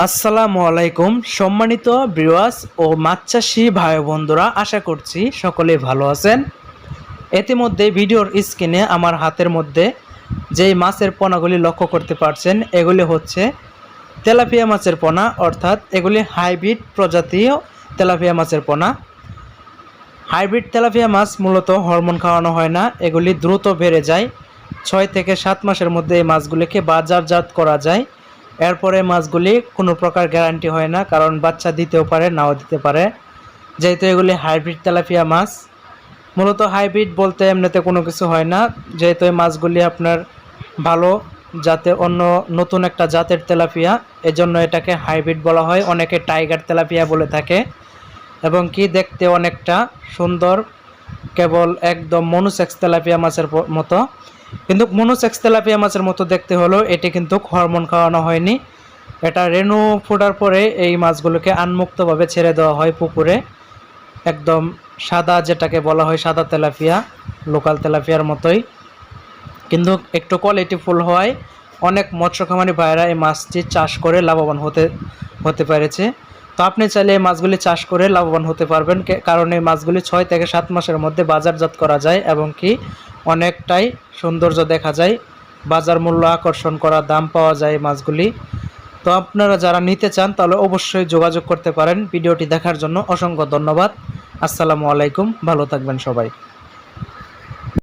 আসসালামু আলাইকুম, সম্মানিত ব্রিওয়াস ও মাছ চাষি ভাই বন্ধুরা আশা করছি সকলে ভালো আছেন। ইতিমধ্যে ভিডিওর স্ক্রিনে আমার হাতের মধ্যে যেই মাছের পোনাগুলি লক্ষ্য করতে পারছেন, এগুলি হচ্ছে তেলাপিয়া মাছের পোনা, অর্থাৎ এগুলি হাইব্রিড প্রজাতীয় তেলাপিয়া মাছের পোনা। হাইব্রিড তেলাপিয়া মাছ মূলত হরমোন খাওয়ানো হয় না, এগুলি দ্রুত বেড়ে যায়। ছয় থেকে সাত মাসের মধ্যে এই মাছগুলিকে বাজারজাত করা যায়। এরপরে মাছগুলি কোনো প্রকার গ্যারান্টি হয় না, কারণ বাচ্চা দিতেও পারে, নাও দিতে পারে। যেহেতু এগুলি হাইব্রিড তেলাপিয়া মাছ, মূলত হাইব্রিড বলতে এমনিতে কোনো কিছু হয় না। যেহেতু এই মাছগুলি আপনার ভালো যাতে অন্য নতুন একটা জাতের তেলাপিয়া, এজন্য এটাকে হাইব্রিড বলা হয়। অনেকে টাইগার তেলাপিয়া বলে থাকে। এবং কি দেখতে অনেকটা সুন্দর কেবল একদম মনুসেক্স তেলাপিয়া মাছের মতো। কিন্তু মনুসেক্স তেলাপিয়া মাছের মতো দেখতে হলেও এটি কিন্তু হরমোন খাওয়ানো হয়নি। এটা রেণু ফোটার পরে এই মাছগুলোকে আনমুক্তভাবে ছেড়ে দেওয়া হয় পুকুরে। একদম সাদা যেটাকে বলা হয় সাদা তেলাপিয়া, লোকাল তেলাপিয়ার মতোই। কিন্তু একটু কোয়ালিটি ফুল হওয়ায় অনেক মৎস্য খামারি ভাইয়েরা এই মাছটি চাষ করে লাভবান হতে হতে পেরেছে। তো আপনি চাইলে এই মাছগুলি চাষ করে লাভবান হতে পারবেন কারণ এই মাছগুলি ছয় থেকে সাত মাসের মধ্যে বাজারজাত করা যায় এবং কি অনেকটাই সৌন্দর্য দেখা যায়। বাজার মূল্য আকর্ষণ করা, দাম পাওয়া যায় মাছগুলি। তো আপনারা যারা নিতে চান তাহলে অবশ্যই যোগাযোগ করতে পারেন। ভিডিওটি দেখার জন্য অসংখ্য ধন্যবাদ। আসসালামু আলাইকুম। ভালো থাকবেন সবাই।